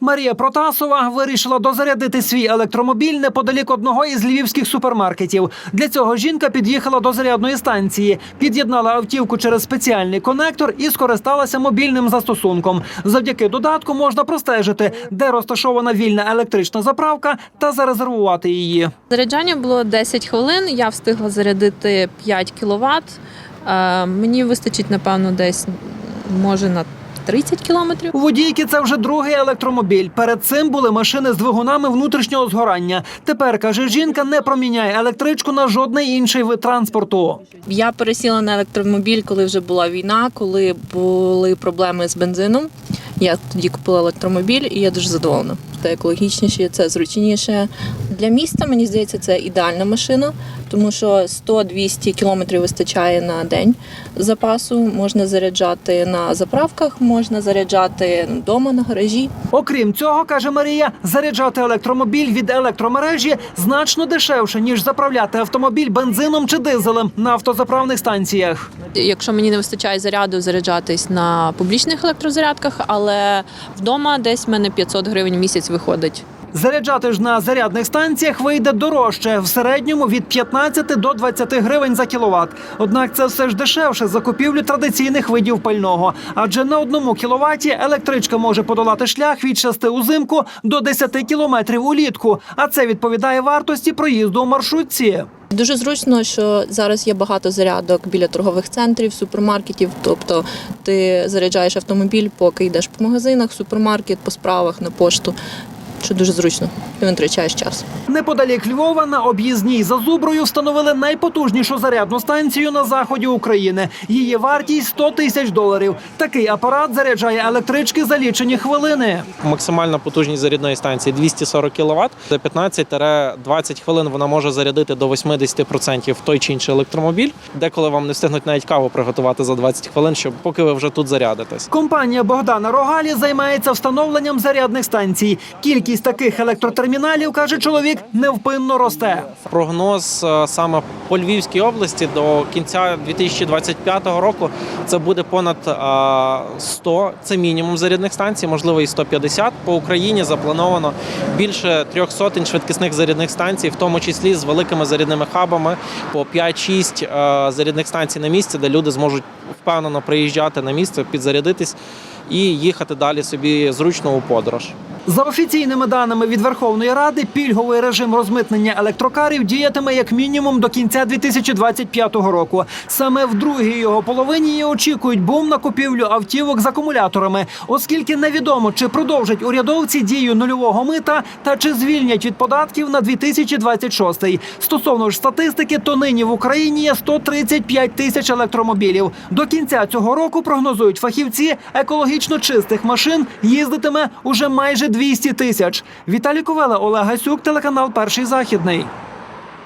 Марія Протасова вирішила дозарядити свій електромобіль неподалік одного із львівських супермаркетів. Для цього жінка під'їхала до зарядної станції, під'єднала автівку через спеціальний конектор і скористалася мобільним застосунком. Завдяки додатку можна простежити, де розташована вільна електрична заправка, та зарезервувати її. Заряджання було 10 хвилин. Я встигла зарядити 5 кВт. Мені вистачить, напевно, десь може на 30 кілометрів. У водійки це вже другий електромобіль. Перед цим були машини з двигунами внутрішнього згорання. Тепер каже жінка, не проміняє електричку на жодний інший вид транспорту. Я пересіла на електромобіль, коли вже була війна, коли були проблеми з бензином. Я тоді купила електромобіль і я дуже задоволена. Це екологічніше, це зручніше. Для міста мені здається, це ідеальна машина, тому що 100-200 кілометрів вистачає на день запасу. Можна заряджати на заправках, можна заряджати вдома на гаражі. Окрім цього, каже Марія, заряджати електромобіль від електромережі значно дешевше ніж заправляти автомобіль бензином чи дизелем на автозаправних станціях. Якщо мені не вистачає заряду, заряджатись на публічних електрозарядках, але вдома десь в мене 500 гривень в місяць виходить. Заряджати ж на зарядних станціях вийде дорожче в середньому від 15 до 20 гривень за кіловат. Однак це все ж дешевше за купівлю традиційних видів пального. Адже на одному кіловаті електричка може подолати шлях від 6 узимку до 10 кілометрів улітку. А це відповідає вартості проїзду у маршрутці. Дуже зручно, що зараз є багато зарядок біля торгових центрів, супермаркетів. Тобто ти заряджаєш автомобіль, поки йдеш по магазинах, супермаркет, по справах, на пошту. Що дуже зручно, і витрачаєш час. Неподалік Львова на об'їзній за Зуброю встановили найпотужнішу зарядну станцію на заході України. Її вартість 100 тисяч доларів. Такий апарат заряджає електрички за лічені хвилини. Максимальна потужність зарядної станції 240 кВт. За 15-20 хвилин вона може зарядити до 80% той чи інший електромобіль. Деколи вам не встигнуть навіть каву приготувати за 20 хвилин, щоб поки ви вже тут зарядитесь. Компанія Богдана Рогалі займається встановленням зарядних станцій. Кількість таких електротерміналів, каже чоловік, невпинно росте. Прогноз е, саме по Львівській області до кінця 2025 року це буде понад е, 100, це мінімум зарядних станцій, можливо і 150. По Україні заплановано більше трьох сотень швидкісних зарядних станцій, в тому числі з великими зарядними хабами по 5-6 е, зарядних станцій на місці, де люди зможуть впевнено приїжджати на місце, підзарядитись і їхати далі собі зручно у подорож. За офіційними даними від Верховної Ради, пільговий режим розмитнення електрокарів діятиме як мінімум до кінця 2025 року. Саме в другій його половині і очікують бум на купівлю автівок з акумуляторами, оскільки невідомо, чи продовжать урядовці дію нульового мита та чи звільнять від податків на 2026. Стосовно ж статистики, то нині в Україні є 135 тисяч електромобілів. До кінця цього року прогнозують фахівці екологічно чистих машин їздитиме уже майже 200 тисяч. Віталій Ковела, Олег Гасюк, телеканал Перший західний.